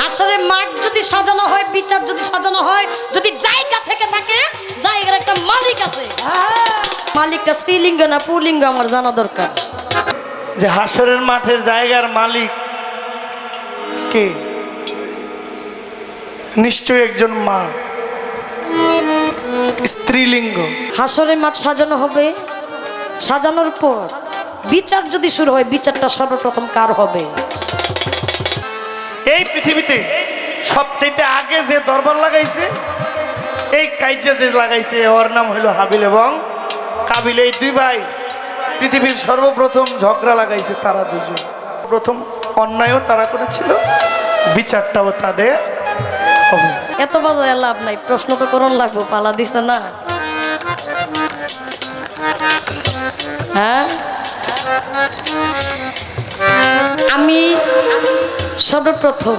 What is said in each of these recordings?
হাসরের মাঠ যদি সাজানো হয় বিচার যদি সাজানো হয় যদি জায়গা থেকে থাকে জায়গার একটা মালিক আছে। মালিকটা স্ত্রীলিঙ্গ না পুলিঙ্গ আমার জানা দরকার। যে হাসরের মাঠের জায়গার মালিক কে? নিশ্চয়ই একজন মা। স্ত্রীলিঙ্গ। হাসরের মাঠ সাজানো হবে সাজানোর পর বিচার যদি শুরু হয় বিচারটা সর্বপ্রথম কার হবে? এই পৃথিবীতে সবচাইতে আগে যে দরবার লাগাইছে, এই কাইজা যে লাগাইছে, ওর নাম হইল হাবিল এবং কাবিল। এই দুই ভাই পৃথিবীর সর্বপ্রথম ঝগড়া লাগাইছে, তারা দুজন প্রথম অন্যায়ও তারা করেছিল, বিচারটাও তাদের এত বাজায় লাভ নাই, প্রশ্ন তো করণ লাগবো, পালা দিছে না। হ্যাঁ? আমি সর্বপ্রথম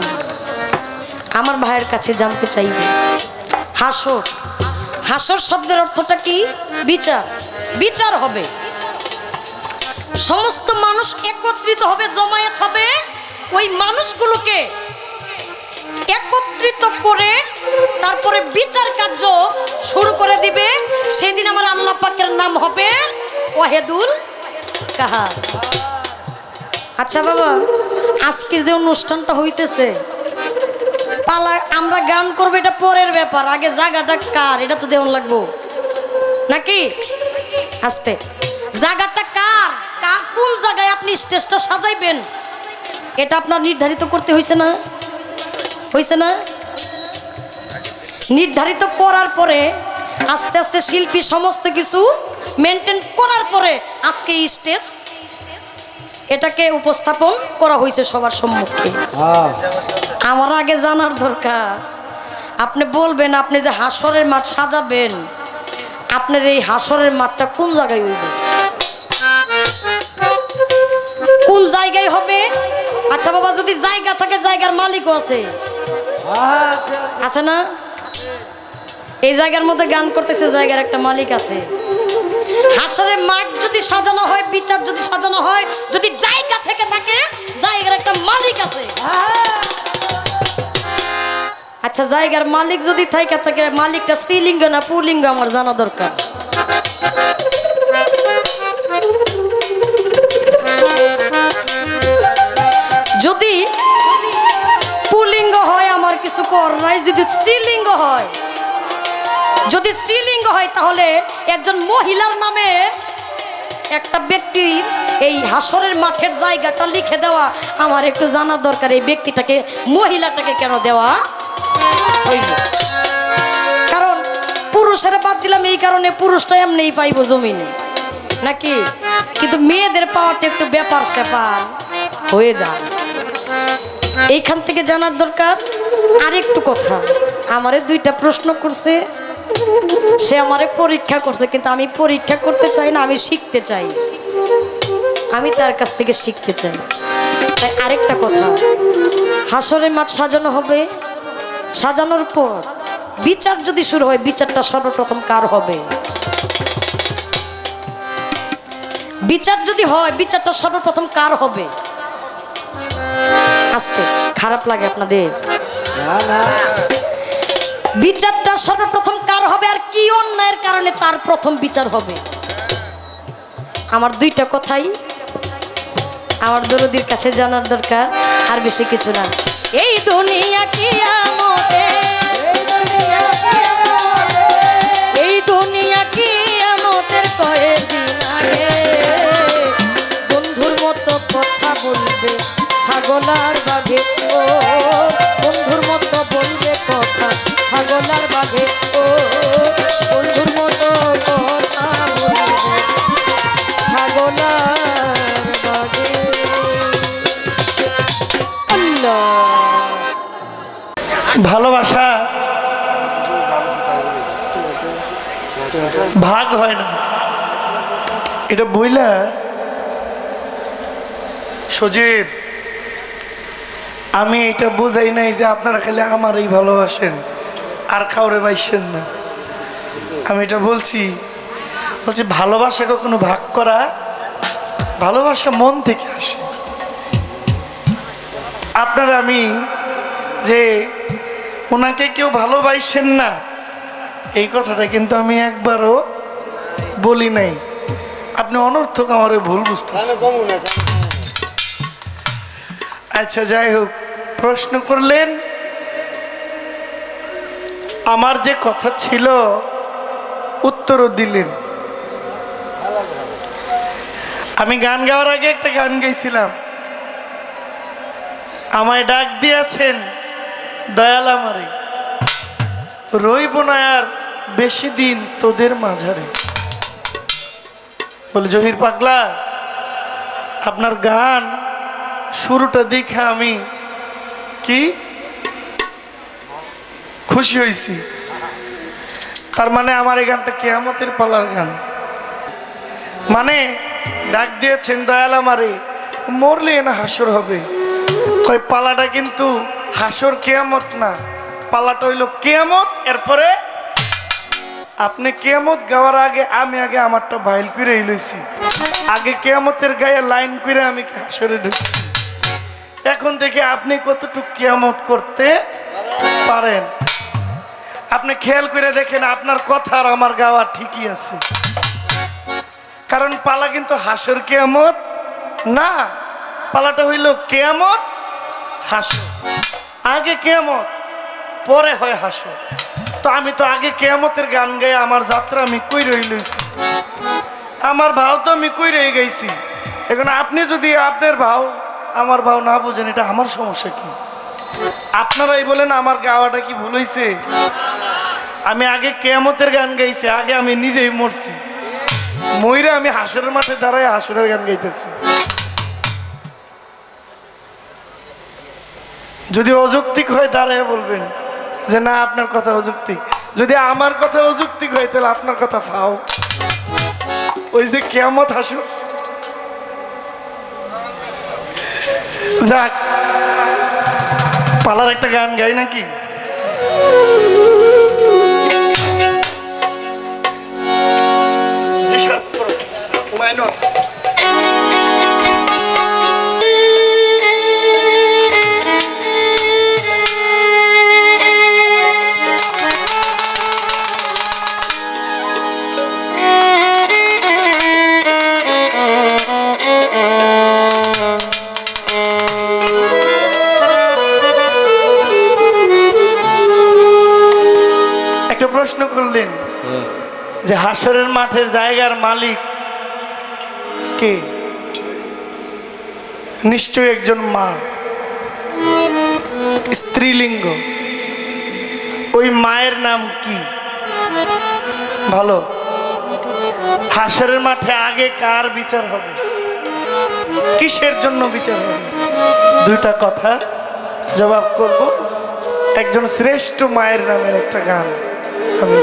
আমার ভাইয়ের কাছে জানতে চাইবে। হাসর। হাসর শব্দের অর্থটা কি? বিচার। বিচার হবে। সমস্ত মানুষ একত্রিত হবে, জমায়েত হবে। ওই মানুষগুলোকে একত্রিত করে তারপরে বিচার কার্য শুরু করে দিবে। সেদিন আমার আল্লাহ পাকের নাম হবে ওয়াহেদুল কাহা আচ্ছা বাবা আজকের যে অনুষ্ঠানটা হইতেছে, পালা, আমরা গান করব, এটা পরের ব্যাপার। আগে জায়গাটা কার, এটা তো দেওয়ান লাগবো। নাকি? আসতে। জায়গাটা কার? কার কোন জায়গায় আপনি স্টেজটা সাজাইবেন? এটা আপনার নির্ধারিত করতে হয়েছে না? হয়েছে না? নির্ধারিত করার পরে, আস্তে আস্তে শিল্পী সমস্ত কিছু মেনটেন করার পরে, আজকে স্টেজ এটাকে উপস্থাপন করা হয়েছে সবার সম্মুখে। আমার আগে জানার দরকার। আপনি বলবেন আপনি যে হাসরের মাঠ সাজাবেন আপনার এই হাসরের মাঠটা কোন জায়গায় হইবে? কোন জায়গায় হবে? আচ্ছা বাবা যদি জায়গা থাকে জায়গার মালিকও আছে। আছে না? এই জায়গার মধ্যে গান করতেছে জায়গার একটা মালিক আছে। হাসরের মাঠ যদি সাজানো হয়, বিচার যদি সাজানো হয়, যদি জায়গা থেকে থাকে, জায়গার একটা মালিক আছে। আচ্ছা জায়গার মালিক যদি থাকে থাকে মালিকটা স্ত্রীলিঙ্গ না পুলিঙ্গ আমার জানা দরকার। যদি পুলিঙ্গ হয়, আমার কিছু কর নাই, যদি স্ত্রীলিঙ্গ হয় যদি স্ত্রীলিঙ্গ হয়, তাহলে একজন মহিলার নামে একটা ব্যক্তির এই হাসরের মাঠের জায়গাটা লিখে দেওয়া। আমার একটু জানার দরকার, এই ব্যক্তিটাকে, মহিলাটাকে কেন দেওয়া কারণ পুরুষের বাদ দিলাম, এই কারণে পুরুষটা এমনিই পাইব জমিনে। নাকি? কিন্তু মেয়েদের পাওয়াটা একটু ব্যাপার স্যাপার হয়ে যায়। এইখান থেকে জানার দরকার। আরেকটু কথা। আমারে দুইটা প্রশ্ন করছে সে আমারে পরীক্ষা করছে কিন্তু আমি পরীক্ষা করতে চাই না আমি শিখতে চাই। আমি তার কাছ থেকে শিখতে চাই। তাই আরেকটা কথা হাসরের মাঠ সাজানো হবে সাজানোর পর বিচার যদি শুরু হয় বিচারটা সর্বপ্রথম কার হবে? বিচার যদি হয় বিচারটা সর্বপ্রথম কার হবে? আস্তে খারাপ লাগে আপনাদের। বিচারটা সর্বপ্রথম কার হবে আর কি অন্যায়ের কারণে তার প্রথম বিচার হবে। আমার দুইটা কথাই আমার দরদির কাছে জানার দরকার, আর বেশি কিছু না। এই দুনিয়া কি আমতে এই দুনিয়া কি আমতের বন্ধুর মতো কথা বলবে ছাগল বাঘে বন্ধুর মতো বলবে কথা ছাগল আর বাঘে, ও বন্ধুর মতো ভালোবাসা ভাগ হয় না। এটা বইলা? সজীব, আমি এটা বোঝাই নাই যে আপনারা খালি আমারই ভালোবাসেন। আর কাউরে বাইসেন না। আমি এটা বলছি বলছি ভালোবাসা কখনো ভাগ করা, ভালোবাসা মন থেকে আসে। আপনার আমি যে ওনাকে কেউ ভালোবাসেন না, এই কথাটা কিন্তু আমি একবারও বলি নাই। আপনি অনর্থক আমারে ভুল বুঝতেছেন। আচ্ছা যাই হোক, প্রশ্ন করলেন আমার যে কথা ছিল, উত্তরও দিলেন। আমি গান গাওয়ার আগে একটা গান গাইছিলাম। আমায় ডাক দিয়েছেন, দয়াল আমারে। রইব না আর বেশি দিন তোদের মাঝারে। বলে, জহির পাগলা, আপনার গান শুরুটা দেখে আমি কি খুশি হয়েছি। তার মানে আমার এই গানটা কেয়ামতের পালার গান। মানে ডাক দিয়েছেন, দয়াল আমারে, মরলে না হাসর হবে। কয়, পালাটা কিন্তু হাসর কেয়ামত না, পালাটা হইল কেয়ামত। এরপরে আপনি কেয়ামত গাওয়ার আগে আমি আগে আমারটা বাইল করে লইছি। আগে কেয়ামতের গায়ে লাইন করে আমি হাসরে ঢুকছি। এখন থেকে আপনি কতটুকু কেয়ামত করতে পারেন? আপনি খেয়াল করে দেখেন, আপনার কথা আর আমার গাওয়া ঠিকই আছে। কারণ পালা কিন্তু হাসর কেয়ামত? না, পালাটা হইল কেয়ামত, হাসর। আগে কেয়ামত, পরে হয় হাসর। তো আমি তো আগে কেয়ামতের গান গাই আমার যাত্রা আমি কই রই লইছি। আমার ভাও তো আমি কই রয়ে গেছি এখন আপনি যদি আপনার ভাও, আমার ভাও না বোঝেন, এটা আমার সমস্যা কি? আপনারাই বলেন, আমার গাওয়াটা কি ভুল হয়েছে আমি আগে কেয়ামতের গান গাইছি, আগে আমি নিজেই মরছি। ময়রা আমি হাসরের মাঠে দাঁড়ায় হাসরের গান গাইতেছি। যদি অযৌক্তিক হয় দাঁড়ায় বলবেন যে না, আপনার কথা অযৌক্তিক। যদি আমার কথা অযৌক্তিক হয়, তাহলে আপনার কথা ফাও। ওই যে কেয়ামত হাসো যাক, পালার একটা গান গাই নাকি? একটা প্রশ্ন করলেন যে হাসরের মাঠের জায়গার মালিক কে? নিশ্চয় একজন মা। স্ত্রীলিঙ্গ। ওই মায়ের নাম কি? ভালো। হাসরের মাঠে আগে কার বিচার হবে? কিসের জন্য বিচার হবে? দুইটা কথা জবাব করব। একজন শ্রেষ্ঠ মায়ের নামের একটা গান আমি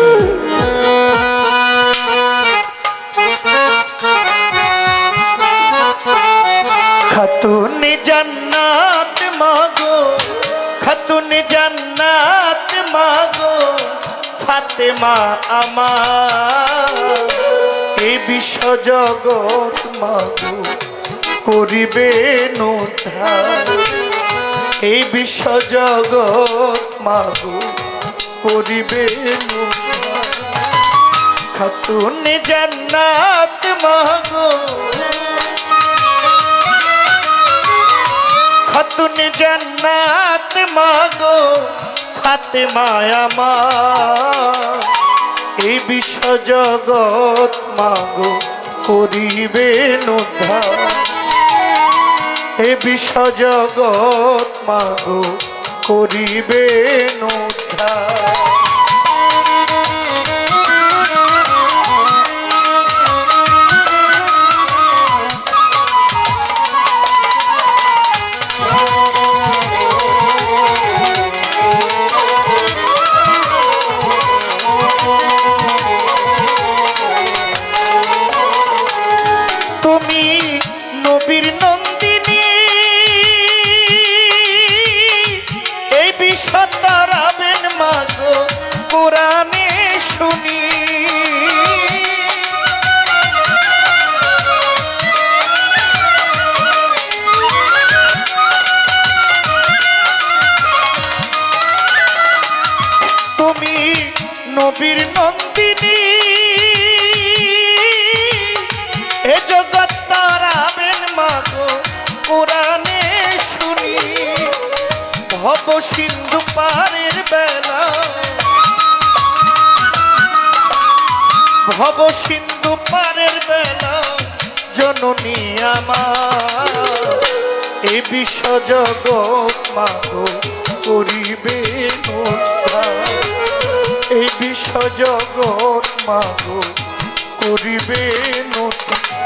ফাতেমা আমার। এই বিশ্ব জগৎ মাগো করিবে উদ্ধার এই বিশ্ব জগৎ মাগো করিবে। খাতুন জান্নাত মাগো। খাতুন জান্নাত মাগো। ফাতেমায় মায়ামা এই বিশ্ব জগৎ মাগো করিবে উদ্ধার এ বিশ্ব জগৎ মাগো করিবে উদ্ধার কোরআনে শুনি, ভব সিন্ধু পারের বেলা। ভব সিন্ধু পারের বেলা, জননী আমার। এ বিশ্ব জগৎ মাগো করিবে। এই বিশ্ব জগৎ মাগো করিবে নতুন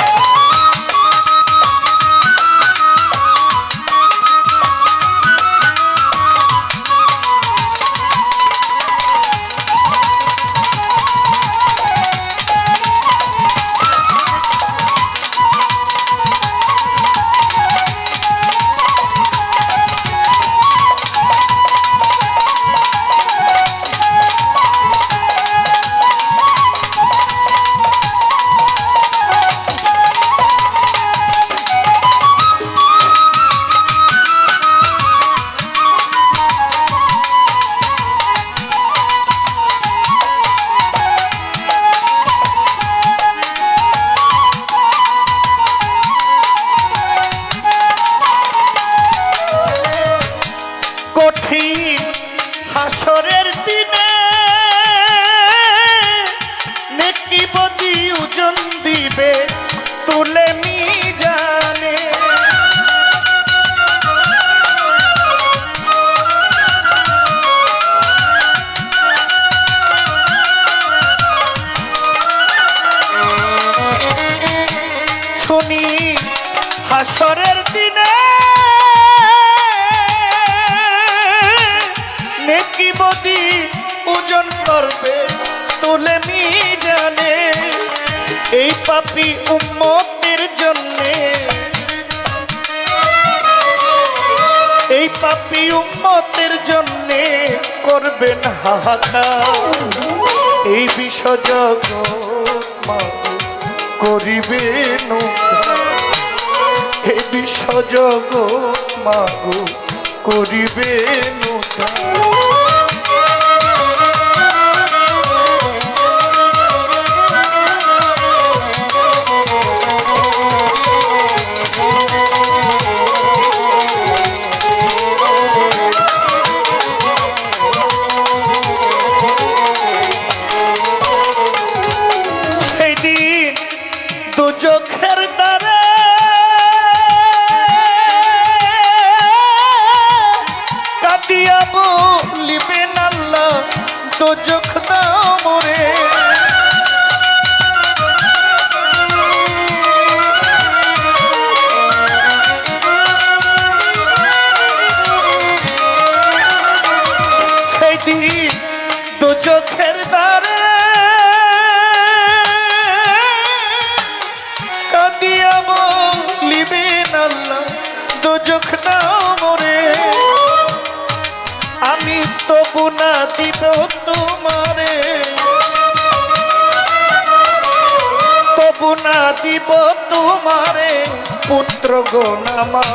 পাপি উম্মতের জন্যে। এই পাপি উম্মতের জন্যে করবেন হাহাকার। এই বিশ্ব জগৎ মাগো করিবেন। এই বিশ্ব জগৎ মাগো করিবেন দুজখ দাও মোরে। আমি তবু না দিব তোমারে। তবু দিব তোমারে, পুত্র গোনামা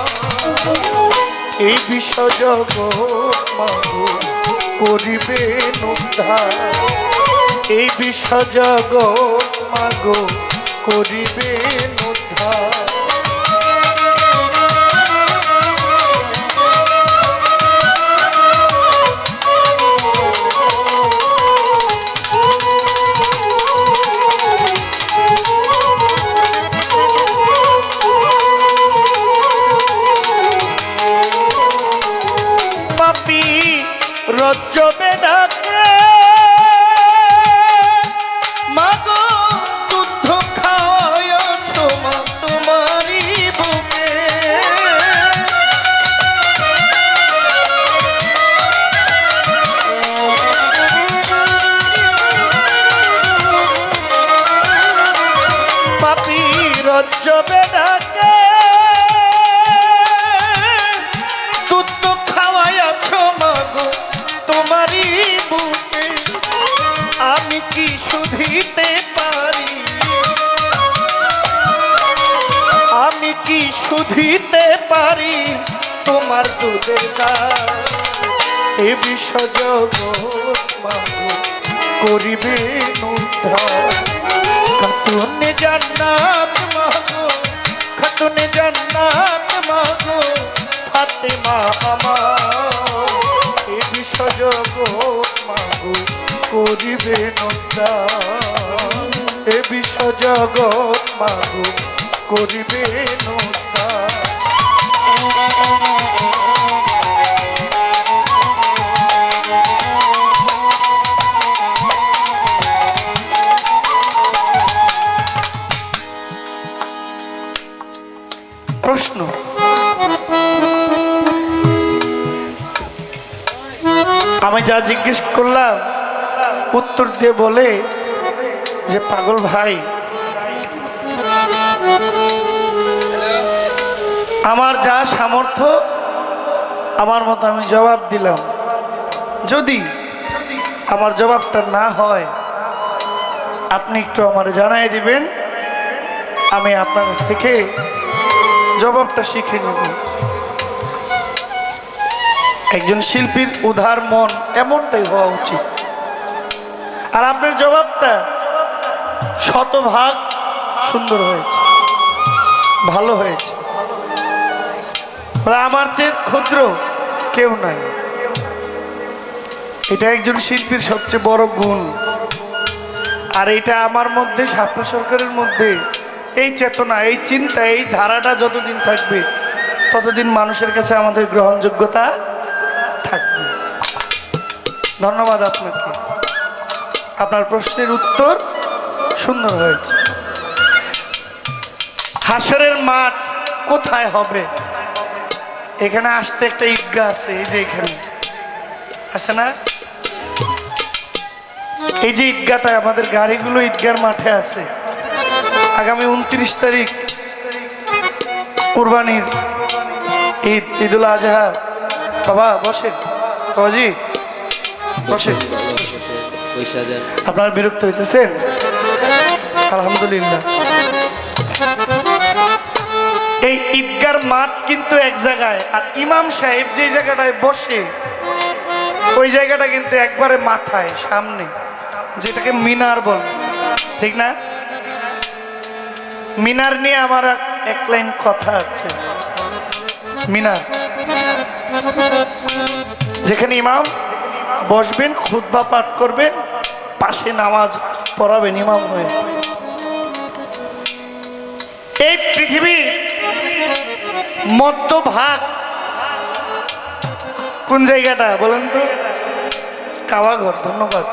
এই বিশ্ব জগৎ মাগো করিবেন উদ্ধার এই বিশ্ব জগৎ মাগো করিবেন উদ্ধার শুধিতে পারি তোমার দুধের এ মাগো করিবে খাতুনে জান্নাত মাগো খাতুনে জান্নাত মাগো ফাতেমা আমার। এ বিশ্বজগৎ মাগো করিবে উদ্ধার এ বিশ্বজগৎ মাগো করিবে উদ্ধার প্রশ্ন। আমি যা জিজ্ঞেস করলাম উত্তর দিয়ে বলে যে পাগল ভাই আমার যা সামর্থ্য, আমার মতো আমি জবাব দিলাম। যদি আমার জবাবটা না হয়, আপনি একটু আমার জানাই দিবেন, আমি আপনার কাছ থেকে জবাবটা শিখে নেব। একজন শিল্পীর উদার মন এমনটাই হওয়া উচিত। আর আপনার জবাবটা শতভাগ সুন্দর হয়েছে, ভালো হয়েছে। আমার চেয়ে ক্ষুদ্র, কেউ নাই। এটা একজন শিল্পীর সবচেয়ে বড় গুণ। আর এটা আমার মধ্যে, শাপলা সরকারের মধ্যে, এই চেতনা, এই চিন্তা, এই ধারাটা যতদিন থাকবে, ততদিন মানুষের কাছে আমাদের গ্রহণযোগ্যতা থাকবে। ধন্যবাদ আপনাকে। আপনার প্রশ্নের উত্তর সুন্দর হয়েছে। হাসরের মাঠ কোথায় হবে? এখানে আসতে একটা ঈদগাহ আছে এই যে এখানে। আছে না? এই যে ঈদগাটা আমাদের গাড়িগুলো ঈদগার মাঠে আছে। আগামী উনত্রিশ তারিখ কুরবানির ঈদ ঈদুল আজহা। বাবা বসে। বাবাজি বসে। আপনার বিরক্ত হইতেছেন? আলহামদুলিল্লাহ। ঈদগার মাঠ কিন্তু এক জায়গায়, আর ইমাম সাহেব যে জায়গাটায় বসে, ওই জায়গাটা কিন্তু একবারে মাথায়, সামনে, যেটাকে মিনার বল। ঠিক না? মিনার নিয়ে আমার এক- লাইন কথা আছে। মিনার। যেখানে ইমাম বসবেন, খুতবা পাঠ করবেন, পাশে নামাজ পড়াবেন, ইমাম হয়ে। মধ্যভাগ। কোন জায়গাটা? বলেন তো। কাবাঘর, ধন্যবাদ।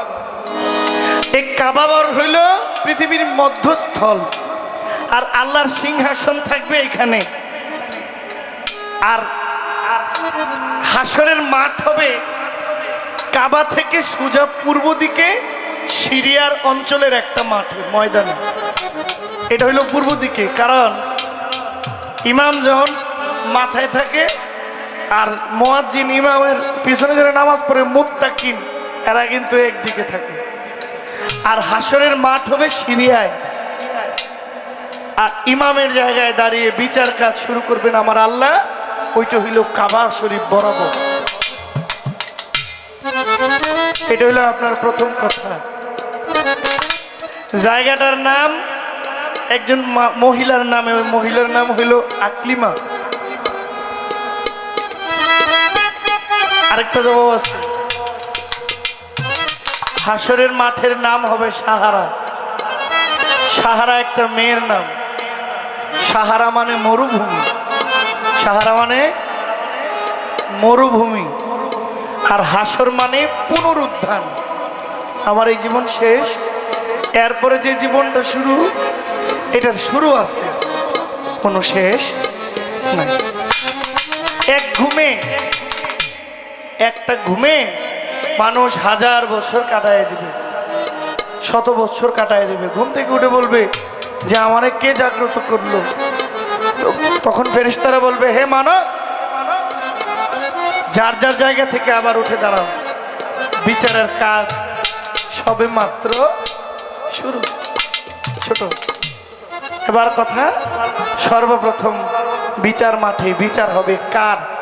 এই কাবাঘর হইল পৃথিবীর মধ্যস্থল। আর আল্লাহর সিংহাসন থাকবে এখানে। আর হাসরের মাঠ হবে কাবা থেকে সোজা পূর্ব দিকে সিরিয়ার অঞ্চলের একটা মাঠে, ময়দানে। এটা হইল পূর্ব দিকে। কারণ ইমাম যখন মাথায় থাকে। আর মোয়াজ্জিন ইমামের পিছনে যারা নামাজ পড়ে, মুত্তাকিন, এরা কিন্তু একদিকে থাকে। আর হাসরের মাঠ হবে সিরিয়ায়। আর ইমামের জায়গায় দাঁড়িয়ে বিচার কাজ শুরু করবেন আমার আল্লাহ। ওইটা হইল কাবার শরীফ বরাবর। এটা হইল আপনার প্রথম কথা। জায়গাটার নাম, একজন মহিলার নামে, ওই মহিলার নাম হইল আকলিমা। আরেকটা জবাব আছে। হাসরের মাঠের নাম হবে সাহারা। সাহারা একটা মেয়ের নাম। সাহারা মানে মরুভূমি। সাহারা মানে মরুভূমি। আর হাসর মানে পুনরুত্থান আমার এই জীবন শেষ। এরপরে যে জীবনটা শুরু, এটার শুরু আছে। কোনো শেষ নাই। এক ঘুমে একটা ঘুমে মানুষ হাজার বছর কাটায় দিবে, শত বছর কাটায় দিবে। ঘুম থেকে উঠে বলবে যে, আমারে কে জাগ্রত করল? তখন ফেরিস্তারা বলবে, হে মানব, যার যার জায়গা থেকে আবার উঠে দাঁড়াও। বিচারের কাজ সবে মাত্র শুরু। ছোট। এবার কথা, সর্বপ্রথম বিচার মাঠে বিচার হবে কার?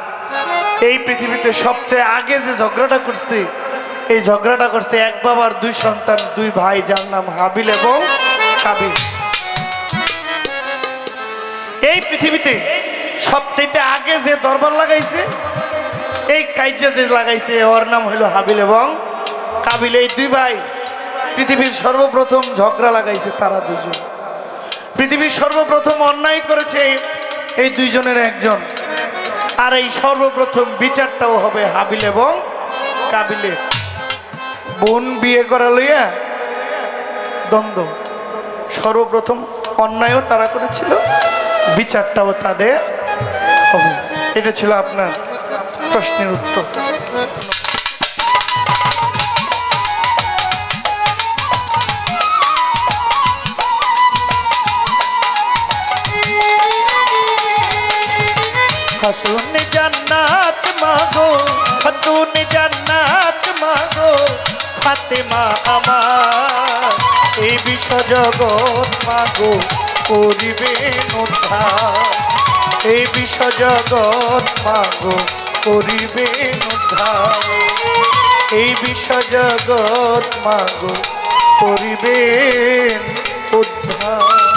এই পৃথিবীতে সবচেয়ে আগে যে ঝগড়াটা করছে, এই ঝগড়াটা করছে এক বাবার দুই সন্তান, দুই ভাই, যার নাম হাবিল এবং কাবিল। এই পৃথিবীতে সবচেয়ে আগে যে দরবার লাগাইছে, এই কাইজা যে লাগাইছে, ওর নাম হলো হাবিল এবং কাবিল। এই দুই ভাই পৃথিবীর সর্বপ্রথম ঝগড়া লাগাইছে তারা দুজন পৃথিবীর সর্বপ্রথম অন্যায় করেছে এই দুইজনের একজন। আর এই সর্বপ্রথম বিচারটাও হবে হাবিল এবং কাবিলের। বোন বিয়ে করা লইয়া দ্বন্দ্ব। সর্বপ্রথম অন্যায়ও তারা করেছিল, বিচারটাও তাদের হবে। এটা ছিল আপনার প্রশ্নের উত্তর। মাগো খাতুন জান্নাত মাগো, ফাতেমা আমার। এই বিশ্ব জগৎ মাগো করিবেন উদ্ধার এই বিশ্ব জগৎ মাগো করিবেন উদ্ধার এই বিশ্ব জগৎ মাগো করিবেন উদ্ধার